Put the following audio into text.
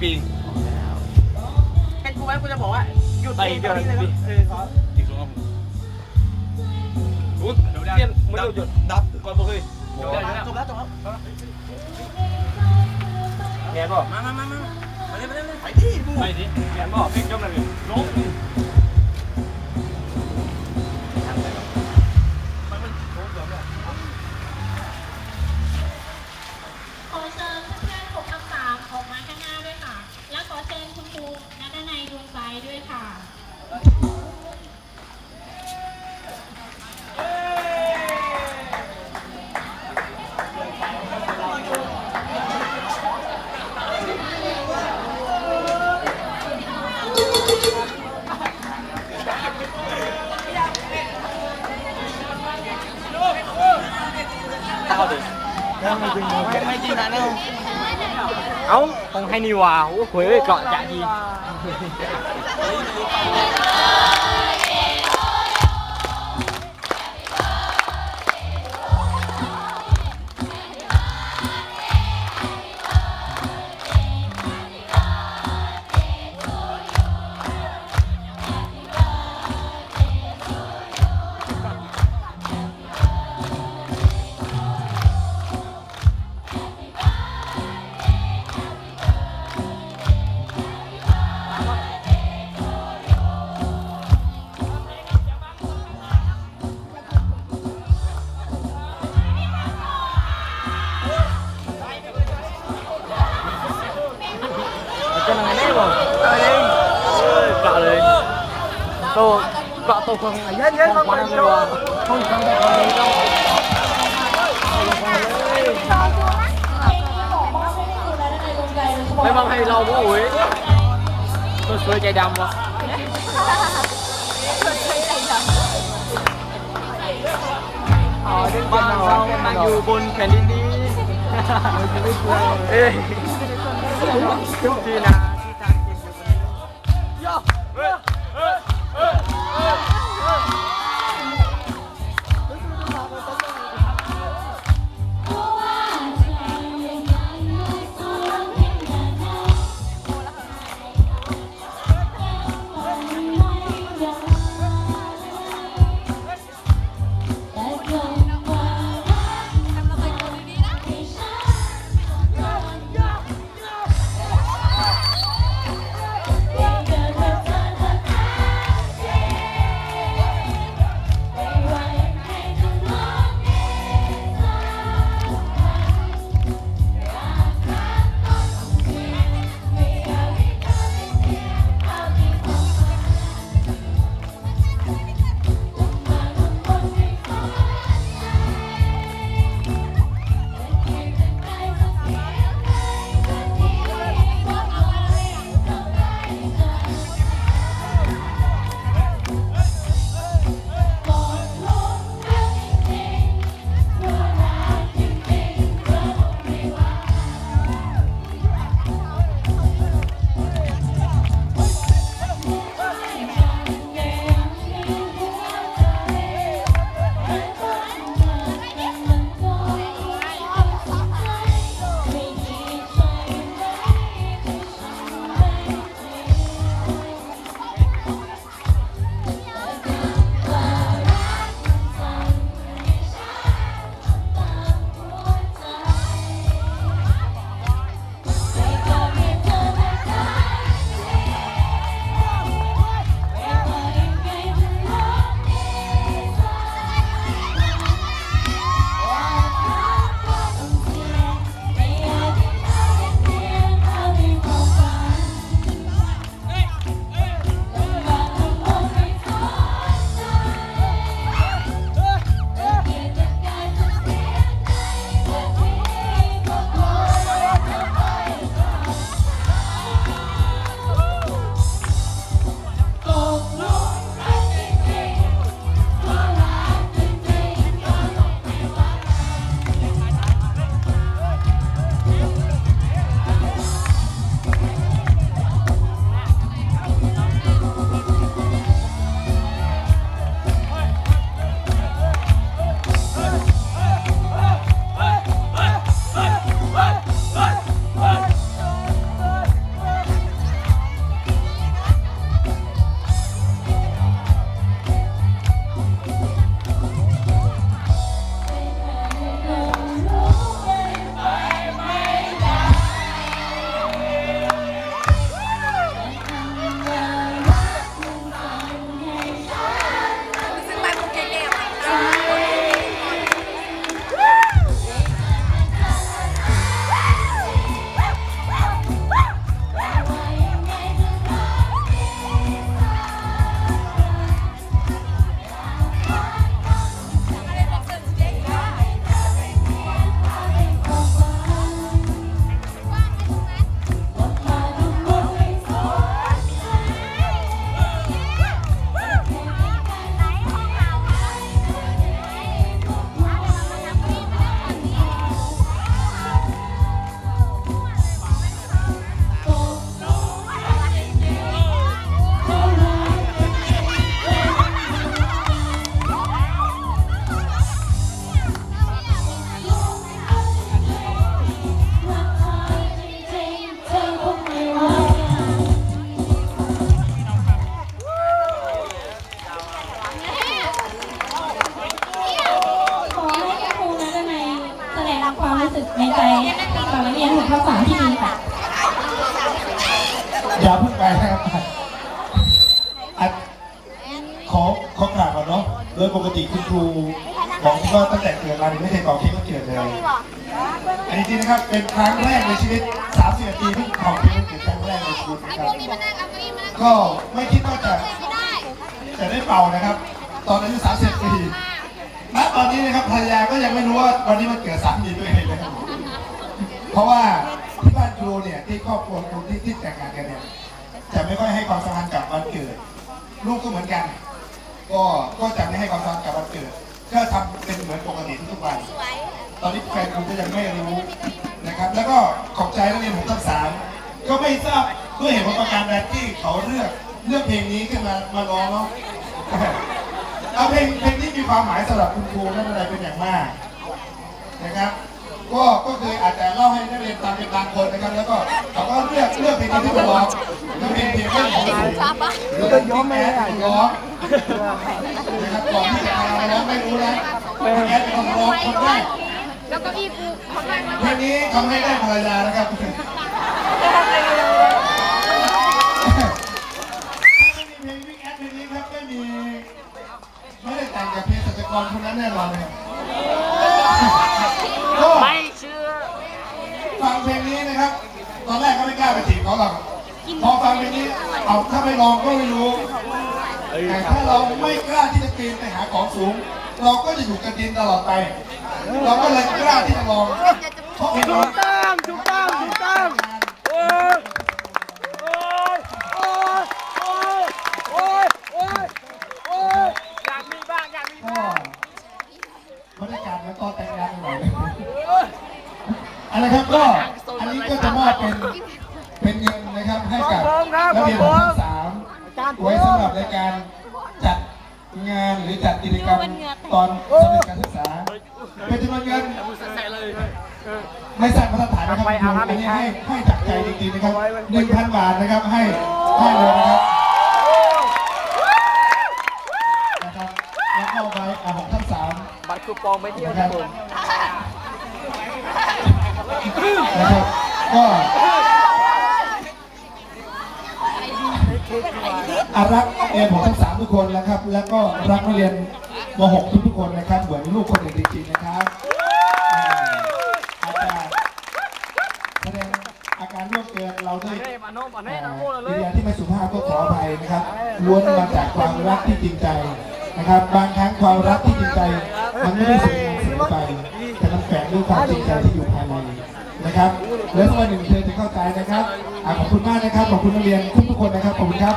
ปีนเป็นกูไหมกูจะบอกว่าหยุดไปอีกเดือนตรงนี้เลยปีเออขออีกสองครับอุ๊ยเปลี่ยนไม่รู้จุดดับก่อนบ่เคยจบแล้วจบแล้วจบแล้วแง่บ่มามามามามาเลยมาเลยมาเลยไปดิบูไปดิแง่บ่พี่จบแล้วนี่ลง เข้าดิไม่จริงนะเนี่ยเอ้าของให้นี่ว่าโอ้โหเกาะจะดี โตเกาะโตคนเย็นเย็นมาเลยจ้าห้องทำแบบนี้ต้องไม่ ดยปกติคุณครูบอกว่าตั้งแต่เกิดมาไม่เคยต่อเค้กวันเกิดเลยอันนี้จริงนะครับเป็นครั้งแรกในชีวิต30ปีเพิ่งต่อเค้กวันเกิดครั้งแรกในชีวิตนะครับก็ไม่คิดว่าจะจะได้เป่านะครับ ตอนอายุ30ปีณตอนนี้นะครับภรรยาก็ยังไม่รู้ว่าวันนี้มันเกิดสามีตัวเองนะครับเพราะว่าที่บ้านครูเนี่ยที่ครอบครัวครูที่ที่แต่งงานกันเนี่ยจะไม่ค่อยให้ความสำคัญกับวันเกิด ลูกก็เหมือนกัน ก็ก็จะไม่ให้ความสำคัญกับวันเกิดก็ทำเป็นเหมือนปกติทุกๆวัน ตอนนี้แฟนครูก็ยังไม่รู้นะครับ แล้วก็ขอบใจนักเรียนผมทั้งสามก็ไม่ทราบด้วยเหตุผลประการใดที่เขาเลือกเลือกเพลงนี้ขึ้นมามาร้องเนาะเอาเพลงเพลงนี้มีความหมายสำหรับคุณครูนั่นอะไรเป็นอย่างมากนะครับก็ก็คืออาจจะเล่าให้นักเรียนฟังเป็นบางคนนะครับ แล้วก็เขาก็เลือกเลือกเพลงนี้ที่มาร้อง แล้วก็ย้อมแม่ร้อรับก่อนที่จะมาร้องไม่รู้นะแอดของร้องคนแรกแล้วก็อีกูเขาให้มาเพลงนี้ทำให้ได้ภรรยานะครับถ้าไม่มีเพลงวิ่งแอดเพลงนี้ครับไม่มีไม่ได้แต่งกับเพลงสัจกรคนนั้นแน่นอนเลยไม่เชื่อฟังเพลงนี้นะครับ ตอนแรกก็ไม่กล้าไปจีบเขาหรอก พอฟังเพลงนี้เอาถ้าไม่ลองก็ไม่รู้แต่ถ้าเราไม่กล้าที่จะปีนไปหาของสูง เราก็จะอยู่กับดินตลอดไป เราก็เลยกล้าที่จะลองเพราะถูกต้องถูกต้องถูกต้องโอ้ยโอ้ยโอ้ยโอ้ยโอ้ยโอ้ยอยากมีบ้างอยากมีบ้างบรรยากาศเหมันตอนแต่งงานหน่อยอะไรครับก็อันนี้ก็จะมอบเป็นเป็นเงิน นะครับให้กับนักเรียนของทั้งสามไว้สำหรับในการจัดงานหรือจัดกิจกรรมตอนสำเร็จการศึกษาเป็นจำนวนเงินใส่เลยไม่ทราบมาตรฐานนะครับอันนี้ให้ให้จากใจจริงๆนะครับหนึ่งพันบาทนะครับให้ให้เลยนะครับนะครับแล้วก็ไว้อาของทั้งสามบัตรคูปองไปเที่ยวญี่ปุ่นนะครับก็ อารักเรียนของทั้งสามทุกคนนะครับ แล้วก็รักนักเรียนม .6 ทุกๆคนนะครับเหมือนลูกคนหนึ่งจริงๆนะครับอาจจะแสดงอาการร่วงเกินเราด้วยเฮ้ยมาโน่มาเอ่เน่อนะโม่เลกิยริยาที่ไม่สุภาพก็ขออภัยนะครับล้วนมาจากความรักที่จริงใจนะครับ บางครั้งความรักที่จริงใจ มันไม่ได้สวยงามเสมอไปแต่มันแฝงด้วยความจริงใจ นะครับแล้วสักวันหนึ่งเธอจะเข้าใจนะครับอะขอบคุณมากนะครับขอบคุณนักเรียนทุกๆคนนะครับขอบคุณครับ